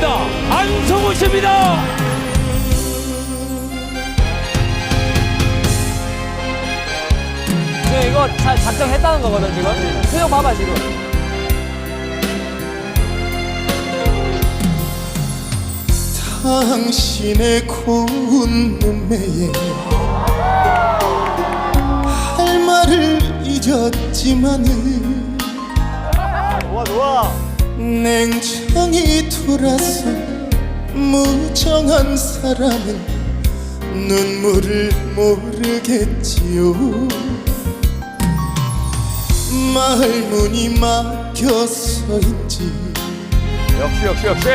안성우입니다. 안성우 씨입니다. 지금 이거 잘 작정했다는 거거든 지금. 수영 봐봐 지금. 당신의 고운 눈매에 할 말을 잊었지만은 좋아 좋아 냉정히 돌아서 무정한 사람은 눈물을 모르겠지요. 마을 문이 막혀서인지 역시 역시 역시.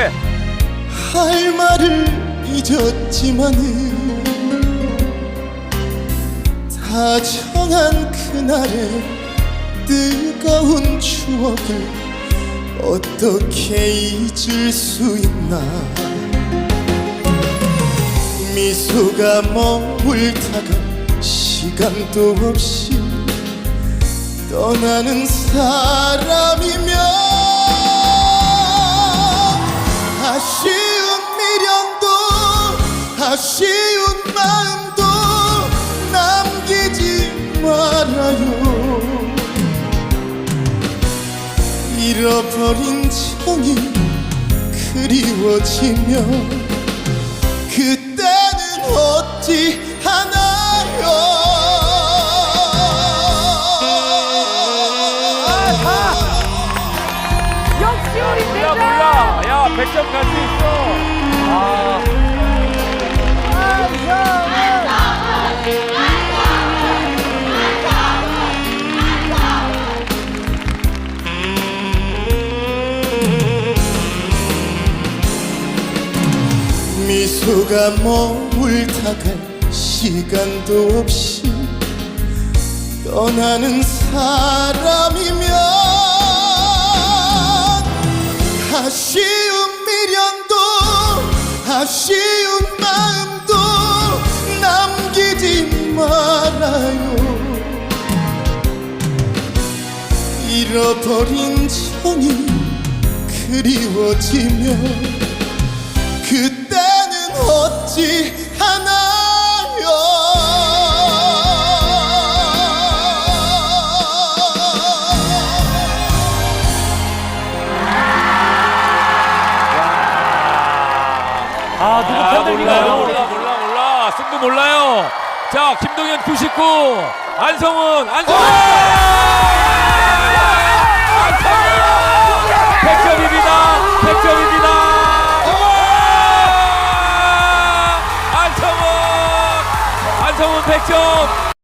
할 말을 잊었지만은 다정한 그날의 뜨거운 추억을 어떻게 잊을 수 있나? 미소가 머물다가 시간도 없이 떠나는 사람이면 아쉬운 미련도 아쉬운 잃어버린 정이 그리워지면 그때는 어찌 하나요? 역시 우리 몰라. 몰라 야 100점 갈수 미소가 머물다갈 시간도 없이 떠나는 사람이면 아쉬운 미련도 아쉬운 마음도 남기지 말아요. 잃어버린 정이 그리워지면 그때는 어찌 하나요? 아 누구 아, 몰라 편들기가요? 몰라 몰라 몰라 승부 몰라요. 자 김동현 99 안성훈 안성훈 안성훈 안성훈 100점